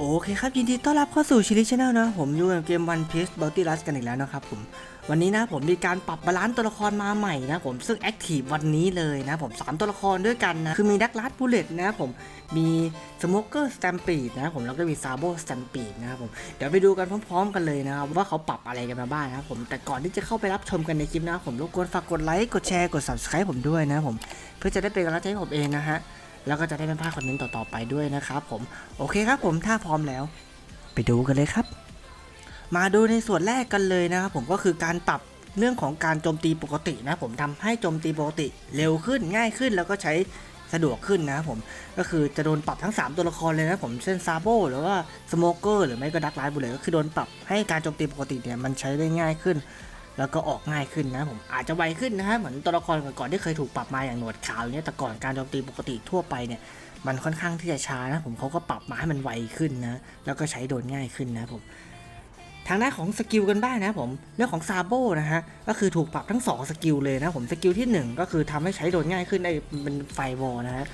โอเคครับ ยินดีต้อนรับเข้าสู่ชิลิชแนลนะ ผมอยู่กับเกม One Piece Bounty Rush กันอีกแล้วนะครับผมวันนี้นะผมมีการปรับบาลานซ์ตัวละครมาใหม่นะผมซึ่งแอคทีฟวันนี้เลยนะผม 3 ตัวละครด้วยกันนะ คือมีดักลัดบูเลตนะผมมีสโมเกอร์สแตมปีดนะผมแล้วก็มีซาโบสแตมปีดนะครับผมเดี๋ยวไปดูกันพร้อมๆกันเลยนะครับว่าเขาปรับอะไรกันมาบ้างนะครับผมแต่ก่อนที่จะเข้าไปรับชมกันในคลิปนะผมรบกวนฝากกดไลค์กดแชร์กด subscribe ผมด้วยนะผมเพื่อจะได้เป็นกำลังใจให้ผมเองนะฮะ แล้วก็จะได้ไม่พลาดคอนเทนต์ต่อๆไปด้วยนะครับผมโอเคครับผมถ้าพร้อมแล้ว ไปดูกันเลยครับ มาดูในส่วนแรกกันเลยนะครับผมก็คือการปรับเรื่องของการโจมตีปกตินะผมทำให้โจมตีปกติเร็วขึ้นง่ายขึ้นแล้วก็ใช้สะดวกขึ้นนะครับผมก็คือจะโดนปรับทั้ง 3 ตัวละครเลยนะผมเช่นซาโบหรือว่าสโมเกอร์หรือไม่ก็ดักไลท์บุลเลยก็คือโดนปรับให้การโจมตีปกติเนี่ยมันใช้ได้ง่ายขึ้น แล้วก็ออกง่ายขึ้นนะผมอาจจะไวขึ้นนะฮะเหมือนตัวละครก่อนๆที่เคยถูกปรับมาอย่างหนวดขาวอย่างเนี้ยแต่ก่อนการโจมตีปกติทั่วไปเนี่ยมันค่อนข้างที่จะช้านะผมเขาก็ปรับมาให้มันไวขึ้นนะแล้วก็ใช้โดนง่ายขึ้นนะผมทางด้านของสกิลกันบ้างนะผมเรื่องของซาโบนะฮะก็คือถูกปรับทั้ง 2 สกิลเลยนะผมสกิลที่ 1 ก็คือทำให้ใช้โดนง่ายขึ้นได้เป็นไฟวอลนะฮะ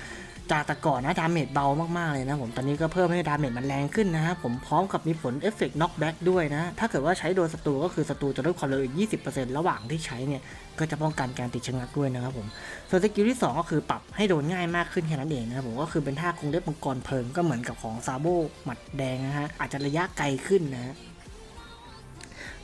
จากแต่ก่อนนะดาเมจเบามากๆเลยนะผมตอนนี้ก็เพิ่มให้ดาเมจมันแรงขึ้นนะฮะผมพร้อมกับมีผลเอฟเฟกต์น็อกแบ็กด้วยนะ ถ้าเกิดว่าใช้โดนศัตรูก็คือศัตรูจะลดความเร็วอีก 20%ระหว่างที่ใช้เนี่ย ก็จะป้องกันการติดชะงักด้วยนะครับผมส่วนสกิลที่ 2 ก็คือปรับให้โดนง่ายมากขึ้นแค่นั้นเองนะครับผมก็คือเป็นท่าคงเล็บมังกรเพลิงก็เหมือนกับของซาโบหมัดแดงนะฮะอาจจะระยะไกลขึ้นนะ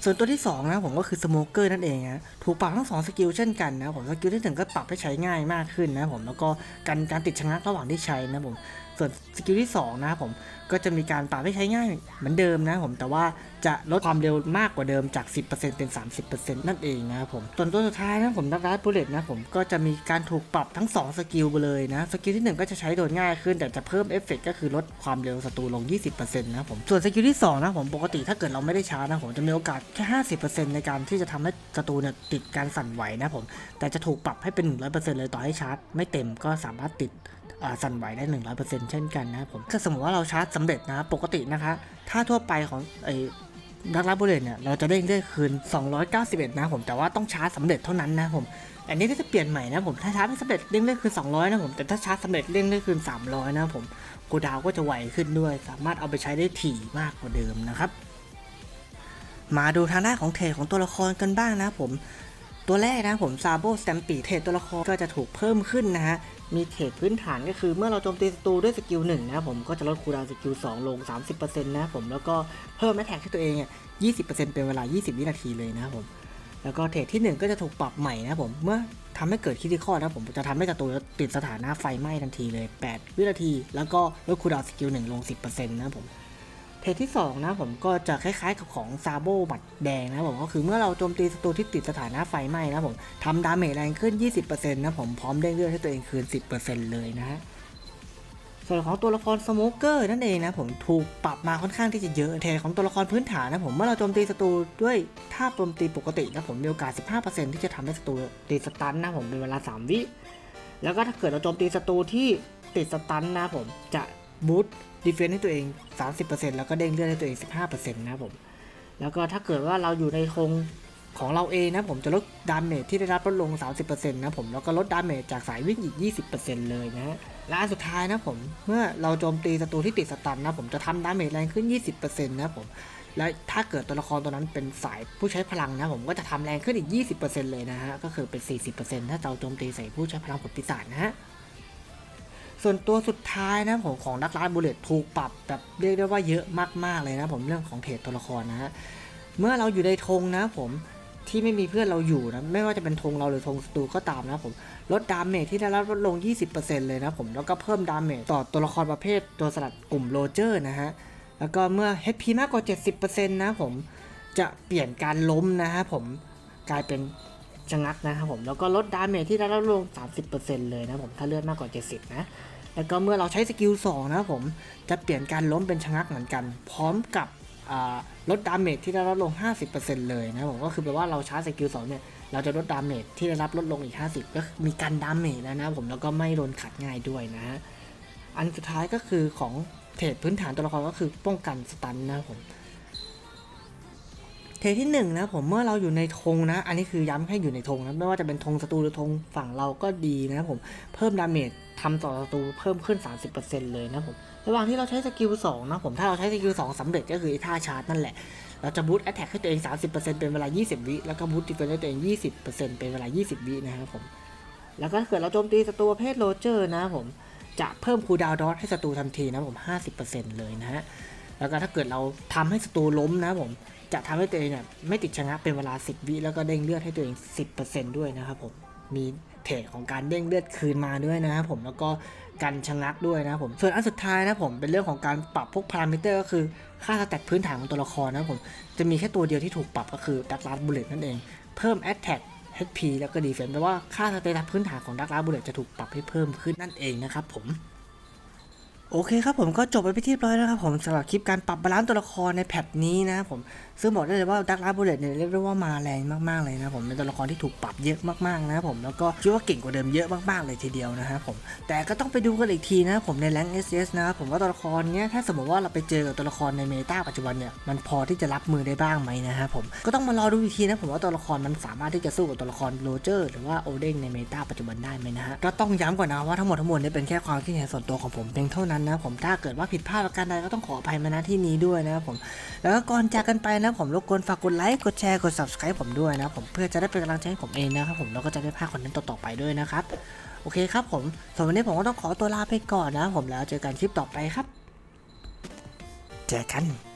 ส่วนตัวที่ 2 นะผมก็คือสโมเกอร์นั่นเองนะถูกปรับทั้ง2สกิลเช่นกันนะผมสกิลที่หนึ่งก็ปรับให้ใช้ง่ายมากขึ้นนะผมแล้วก็กันการติดชะงักระหว่างที่ใช้นะผม ส่วนสกิลที่2นะครับผมก็จะมีการปรับให้ใช้ง่ายเหมือนเดิมนะผมแต่ว่าจะลดความเร็วมากกว่าเดิมจาก 10%เป็น 30%นั่นเองนะครับผมส่วนตัวสุดท้ายนะผมดักรัดบูเลตนะผมก็จะมีการถูกปรับทั้ง 2 สกิลไปเลยนะสกิลที่ 1 ก็จะใช้โดนง่ายขึ้น แต่จะเพิ่มเอฟเฟกต์ก็คือลดความเร็วศัตรูลง 20%นะครับผมส่วนสกิลที่2นะผมปกติถ้าเกิดเราไม่ได้ชาร์จนะผมจะมีโอกาสแค่ 50%ในการที่จะทำให้ศัตรูเนี่ยติดการสั่นไหวนะผมแต่จะถูกปรับให้เป็น 100%เลยต่อให้ชาร์จ ไม่เต็มก็สามารถติดสั่นไหวได้ 100%เช่นกันนะครับผมถ้าสมมติว่าเราชาร์จสำเร็จนะปกตินะคะถ้าทั่วไปของไอ้ดักรับบุเลตเนี่ยเราจะเด้ได้คืน 291 นะผมแต่ว่าต้องชาร์จสำเร็จเท่านั้นนะผมอันนี้ก็จะเปลี่ยนใหม่นะผมถ้าชาร์จไม่สำเร็จเด้งได้คืน 200 นะผมแต่ถ้าชาร์จสำเร็จเด้งได้คืน 300 นะผมกูดาวก็จะไวขึ้นด้วย สามารถเอาไปใช้ได้ถี่มากกว่าเดิมนะครับ มาดูทางด้านของเทรดของตัวละครกันบ้างนะผมตัวแรกนะผมซาโบสแตมปีเทรดตัวละครก็จะถูกเพิ่มขึ้นนะฮะ มีเทคพื้นฐานก็คือเมื่อเราโจมตีศัตรูด้วยสกิลหนึ่งนะผมก็จะลดคูลดาวน์สกิล2ลง 30%นะผมแล้วก็เพิ่มแมทแท็กให้ตัวเองเนี่ย20%เป็นเวลา 20 วินาทีเลยนะครับผมแล้วก็เทรดที่ 1 ก็จะถูกปรับใหม่นะผมเมื่อทำให้เกิดคิดที่ข้อนะผมจะทำให้ศัตรูติดสถานะไฟไหม้ทันทีเลย 8 วินาที แล้วก็ลดคูลดาวน์สกิล1ลง 10%นะครับผม เทที่ 2 นะผมก็จะคล้ายๆกับของซาโบบัตรแดงนะผมก็คือเมื่อเราโจมตีศัตรูที่ติดสถานะไฟไหม้นะผมทำดาเมจแรงขึ้น 20%นะผมพร้อมเด้งเลือดให้ตัวเองคืน 10%เลยนะฮะส่วนของตัวละครสโมเกอร์นั่นเองนะผมถูกปรับมาค่อนข้างที่จะเยอะเทของตัวละครพื้นฐานนะผมเมื่อเราโจมตีศัตรูด้วยท่าโจมตีปกตินะผมมีโอกาส 15%ที่จะทำให้ศัตรูติดสตันนะผมเป็นเวลา 3 วิแล้วก็ถ้าเกิดเราโจมตีศัตรูที่ติดสตันนะผมจะ บูตดีเฟนต์ให้ตัวเอง 30%แล้วก็เด้งเลือดให้ตัวเอง 15%นะครับผม แล้วก็ถ้าเกิดว่าเราอยู่ในธงของเราเองนะผมจะลดดาเมจที่ได้รับลดลง 30%นะผมแล้วก็ลดดาเมจจากสายวิ่งอีก 20%เลยนะฮะและอันสุดท้ายนะผมเมื่อเราโจมตีศัตรูที่ติดสตันนะผมจะทำดาเมจแรงขึ้น 20%นะผมและถ้าเกิดตัวละครตัวนั้นเป็นสายผู้ใช้พลังนะผมก็จะทำแรงขึ้นอีก 20%เลยนะฮะก็คือเป็น 40%ถ้าเราโจมตีใส่ผู้ใช้พลังผลปีศาจนะฮะ ส่วนตัวสุดท้ายนะผมของดักลาบูเลตถูกปรับแบบเรียกได้ว่าเยอะมากๆเลยนะผมเรื่องของเทรดตัวละครนะฮะเมื่อเราอยู่ในธงนะผมที่ไม่มีเพื่อนเราอยู่นะไม่ว่าจะเป็นธงเราหรือธงศัตรูก็ตามนะผมลดดาเมจที่ได้รับลดลง 20%เลยนะผมแล้วก็เพิ่มดาเมจต่อตัวละครประเภทตัวสลัดกลุ่มโรเจอร์นะฮะแล้วก็เมื่อ HP มากกว่า 70%นะผมจะเปลี่ยนการล้มนะฮะผมกลายเป็นชะงักนะครับผมแล้วก็ลดดาเมจที่ได้รับลง 30%เลยนะผมถ้าเลือดมากกว่า 70 นะ แล้วก็เมื่อเราใช้สกิล2นะผมจะเปลี่ยนการล้มเป็นชะงักเหมือนกัน พร้อมกับลดดาเมจที่ได้รับลง 50%เลยนะผมก็คือแปลว่าเราชาร์จสกิล2เนี่ยเราจะลดดาเมจที่ได้รับลดลงอีก 50 ก็มีการดาเมจแล้วนะผมแล้วก็ไม่โดนขัดง่ายด้วยนะฮะอันสุดท้ายก็คือของเทรดพื้นฐานตัวละครก็คือป้องกันสตันนะครับผม เทที่หนึ่งนะผมเมื่อเราอยู่ในธงนะ อันนี้คือย้ำให้อยู่ในธงนะไม่ว่าจะเป็นธงศัตรูหรือธงฝั่งเราก็ดีนะผมเพิ่มดาเมจทำต่อศัตรูเพิ่มขึ้น 30%เลยนะผมระหว่างที่เราใช้สกิล2นะผมถ้าเราใช้สกิล2สำเร็จก็คือท่าชาร์จนั่นแหละเราจะบูตแอตแทกให้ตัวเอง 30%เป็นเวลา 20 วิแล้วก็บูตดิเฟนให้ตัวเอง 20%เป็นเวลา 20 วินะครับผมแล้วก็ถ้าเกิดเราโจมตีศัตรูประเภทโรเจอร์นะผมจะเพิ่มคูดาวดอทให้ศัตรูทันทีนะผม 50%เลยนะฮะแล้วก็ถ้าเกิดเราทำให้ศัตรูล้มนะผม จะทำให้ตัวเองเนี่ยไม่ติดชะงักเป็นเวลา 10 วิแล้วก็เด้งเลือดให้ตัวเอง 10%ด้วยนะครับผมมีเทรดของการเด้งเลือดคืนมาด้วยนะครับผมแล้วก็กันชะงักด้วยนะครับผมส่วนอันสุดท้ายนะผมเป็นเรื่องของการปรับพวกพารามิเตอร์ก็คือค่าสแตทพื้นฐานของตัวละครนะครับผมจะมีแค่ตัวเดียวที่ถูกปรับก็คือดักลาสบูเลตนั่นเอง เพิ่ม Attack HP แล้วก็ Defense แปลว่าค่าสเตตัสพื้นฐานของดักลาสบูเลตจะถูกปรับให้เพิ่มขึ้นนั่นเองนะครับผม โอเคครับผมก็จบไปที่เรียบร้อยแล้วครับผมสำหรับคลิปการปรับบาลานซ์ตัวละครในแพทนี้นะครับผมซึ่งบอกได้เลยว่าดักลาบูเลตเนี่ยเรียกได้ว่ามาแรงมากๆเลยนะผมเป็นตัวละครที่ถูกปรับเยอะมากๆนะครับผมแล้วก็คิดว่าเก่งกว่าเดิมเยอะมากๆเลยทีเดียวนะครับผมแต่ก็ต้องไปดูกันอีกทีนะผมในแรง SS นะครับผมว่าตัวละครเนี้ยถ้าสมมติว่าเราไปเจอกับตัวละครในเมตาปัจจุบันเนี่ยมันพอที่จะรับมือได้บ้างไหมนะครับผมก็ต้องมารอดูอีกทีนะผมว่าตัวละครมันสามารถที่จะสู้กับตัวละครโรเจอร์หรือว่าโอเด้งในเมตาปัจจุบันได้ไหมนะฮะก็ต้องย้ำก่อนนะว่าทั้งหมดทั้งมวลเนี่ยเป็นแค่ความคิดเห็นส่วนตัวของผมเพียงเท่านั้นนะผมถ้าเกิดว่าผิดพลาดประการใดก็ต้องขออภัยมาณที่นี้ด้วยนะครับผมแล้วก็ก่อนจากกันไปนะผมรบกวนฝากกดไลค์กดแชร์กด subscribe ผมด้วยนะผมเพื่อจะได้เป็นกำลังใจให้ผมเองนะครับผมแล้วก็จะได้พาคอนเทนต์ต่อๆไปด้วยนะครับโอเคครับผมสำหรับวันนี้ผมก็ต้องขอตัวลาไปก่อนนะผมแล้วเจอกันคลิปต่อไปครับ เจอกัน